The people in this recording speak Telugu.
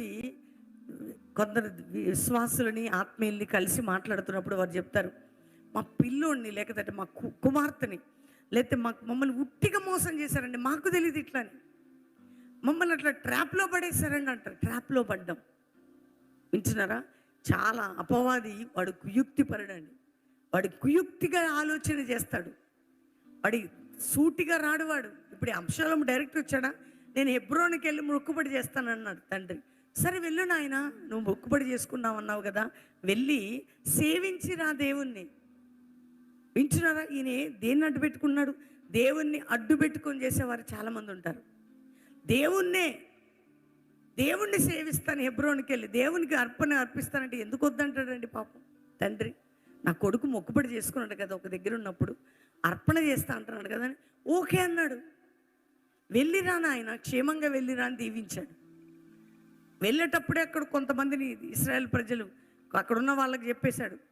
కొంతమంది కొందరు విశ్వాసులని ఆత్మీయుల్ని కలిసి మాట్లాడుతున్నప్పుడు వారు చెప్తారు మా పిల్లోడిని లేకపోతే మా కు- కుమార్తెని లేకపోతే మాకు మమ్మల్ని ఉట్టిగా మోసం చేశారండి మాకు తెలియదు ఇట్లా అని మమ్మల్ని అట్లా ట్రాప్లో పడేశారండి అంటారు. ట్రాప్లో పడ్డాం. వింటున్నారా? చాలా అపవాది వాడు కుయుక్తి పరడండి వాడు కుయుక్తిగా ఆలోచన చేస్తాడు. వాడి సూటిగా రాడు వాడు. ఇప్పుడు అంశాలం డైరెక్ట్ వచ్చాడా? నేను ఎబ్రోనికి వెళ్ళి మొక్కుబడి చేస్తానన్నాడు తండ్రి. సరే వెళ్ళు నాయన నువ్వు మొక్కుబడి చేసుకున్నావు అన్నావు కదా వెళ్ళి సేవించిరా దేవుణ్ణి. వింటున్నారా? ఈయన దేన్ని అడ్డు పెట్టుకున్నాడు? దేవుణ్ణి అడ్డు పెట్టుకొని చేసేవారు చాలామంది ఉంటారు. దేవుణ్ణే దేవుణ్ణి సేవిస్తాను హెబ్రోనికి వెళ్ళి దేవునికి అర్పణ అర్పిస్తానంటే ఎందుకు వద్దంటాడండి పాపం? తండ్రి నా కొడుకు మొక్కుబడి చేసుకున్నాడు కదా ఒక దగ్గర ఉన్నప్పుడు అర్పణ చేస్తా అంటున్నాడు కదా అని. ఓకే అన్నాడు. వెళ్ళిరా నాయన క్షేమంగా వెళ్ళిరా అని దీవించాడు. వెళ్ళేటప్పుడే అక్కడ కొంతమందిని ఇస్రాయేల్ ప్రజలు అక్కడున్న వాళ్ళకి చెప్పేశాడు.